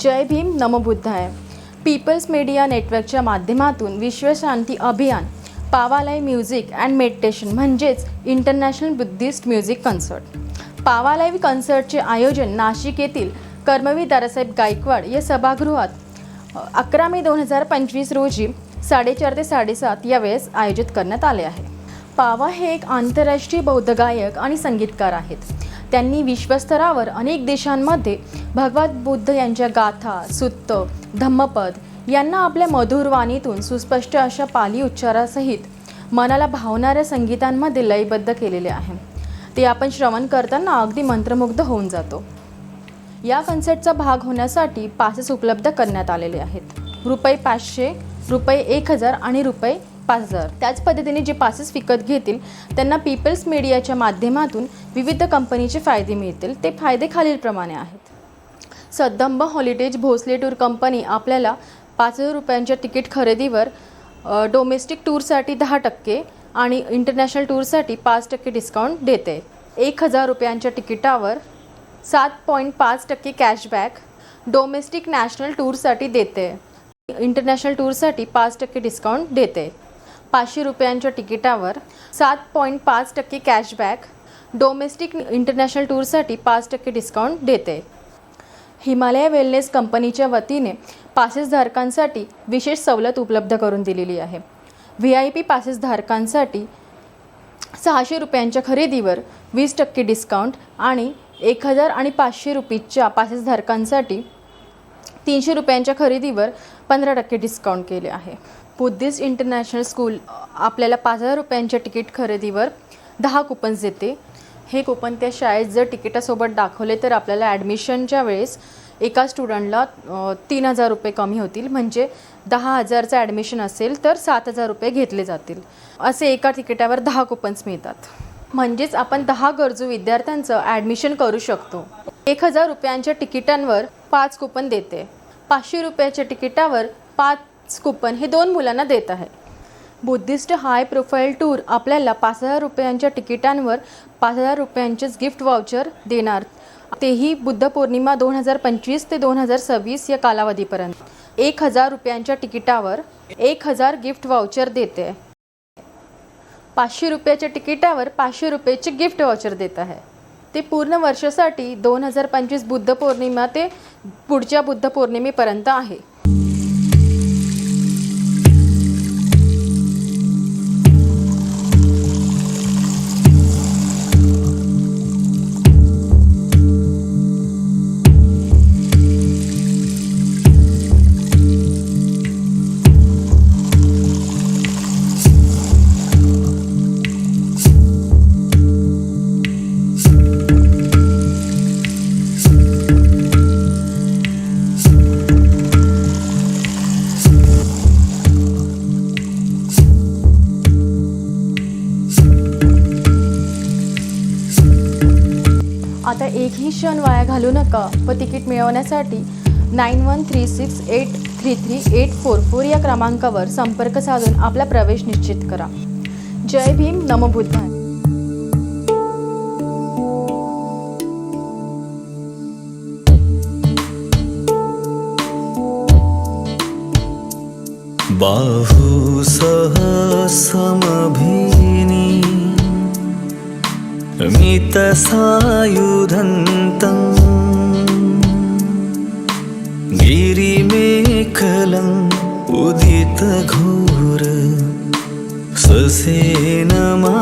जय भीम नमबुद्धाय people's media नेटवर्कच्या माध्यमातून विश्वशांती अभियान पावालाई म्युझिक अँड मेडिटेशन म्हणजेच इंटरनॅशनल बुद्धिस्ट म्युझिक कन्सर्ट. पावालाई कन्सर्टचे आयोजन नाशिक येथील कर्मवीर दादासाहेब गायकवाड या सभागृहात अकरा मे दोन हजार पंचवीस रोजी साडेचार ते साडेसात या वेळेस आयोजित करण्यात आले आहे. पावा हे एक आंतरराष्ट्रीय बौद्ध गायक आणि संगीतकार आहेत. त्यांनी विश्वस्तरावर अनेक देशांमध्ये भगवत बुद्ध यांच्या गाथा सुत्त धम्मपद यांना आपल्या मधुर वाणीतून सुस्पष्ट अशा पाली उच्चारासहित मनाला भावणाऱ्या संगीतांमध्ये लयबद्ध केलेले आहे. ते आपण श्रवण करताना अगदी मंत्रमुग्ध होऊन जातो. या कन्सर्टचा भाग होण्यासाठी पासेस उपलब्ध करण्यात आलेले आहेत. रुपये पाचशे रुपये एक हजार आणि रुपये पाच हजार त्याच पद्धतीने जे पासेस विकत घेतील त्यांना पीपल्स मीडियाच्या माध्यमातून विविध कंपनीचे फायदे मिळतील. ते फायदे खालीलप्रमाणे आहेत. सद्दंब हॉलिडेज भोसले टूर कंपनी आपल्याला पाच हजार रुपयांच्या तिकीट खरेदीवर डोमेस्टिक टूरसाठी दहा टक्के आणि इंटरनॅशनल टूरसाठी पाच टक्के डिस्काउंट देते. एक हजार रुपयांच्या तिकिटावर सात पॉईंट पाच टक्के कॅशबॅक डोमेस्टिक नॅशनल टूरसाठी देते. इंटरनॅशनल टूरसाठी पाच टक्के डिस्काउंट देते. पाचशे रुपयांच्या तिकिटावर सात पॉईंट पाच टक्के कॅशबॅक डोमेस्टिक इंटरनॅशनल टूरसाठी पाच टक्के डिस्काउंट देते. हिमालय वेलनेस कंपनीच्या वतीने पासेसधारकांसाठी विशेष सवलत उपलब्ध करून दिलेली आहे. व्ही आय पी पासेसधारकांसाठी सहाशे रुपयांच्या खरेदीवर वीस टक्के डिस्काउंट आणि एक हजार आणि पाचशे रुपीच्या पासेसधारकांसाठी तीनशे रुपयांच्या खरेदीवर पंधरा टक्के डिस्काउंट केले आहे. बुद्धिस्ट इंटरनॅशनल स्कूल आपल्याला पाच हजार रुपयांच्या तिकीट खरेदीवर दहा कुपन्स देते. हे कुपन त्या शाळेत जर तिकिटासोबत दाखवले तर आपल्याला ॲडमिशनच्या वेळेस एका स्टुडंटला तीन हजार रुपये कमी होतील. म्हणजे दहा हजारचं ॲडमिशन असेल तर सात हजार रुपये घेतले जातील. असे एका तिकिटावर दहा कुपन्स मिळतात. म्हणजेच आपण दहा गरजू विद्यार्थ्यांचं ॲडमिशन करू शकतो. एक हजार रुपयांच्या तिकिटांवर पाच कुपन देते. पाचशे रुपयाच्या तिकिटावर पाच स्कूपन हे दोन मुलांना देत आहे. बुद्धिस्ट हाय प्रोफाईल टूर आपल्याला पाच हजार रुपयांच्या तिकिटांवर पाच हजार रुपयांचेच गिफ्ट वाउचर देणार. तेही बुद्ध पौर्णिमा दोन हजार पंचवीस ते दोन हजार सव्वीस या कालावधीपर्यंत. एक हजार रुपयांच्या तिकिटावर एक हजार गिफ्ट वाउचर देते. पाचशे रुपयाच्या तिकिटावर पाचशे रुपयाचे गिफ्ट वाउचर देत आहे. ते पूर्ण वर्षासाठी दोन हजार पंचवीस बुद्ध पौर्णिमा ते पुढच्या बुद्ध पौर्णिमेपर्यंत आहे. आता एकही क्षण वाया घालू नका. व तिकीट मिळवण्यासाठी nine one three six eight three three eight four four या क्रमांकावर संपर्क साधून आपला प्रवेश निश्चित करा. जय भीम नमबुद्धाय बाहु सह समभिनी मितसायुधन्तम् गिरिमेखलम् उदितघोर ससेन मा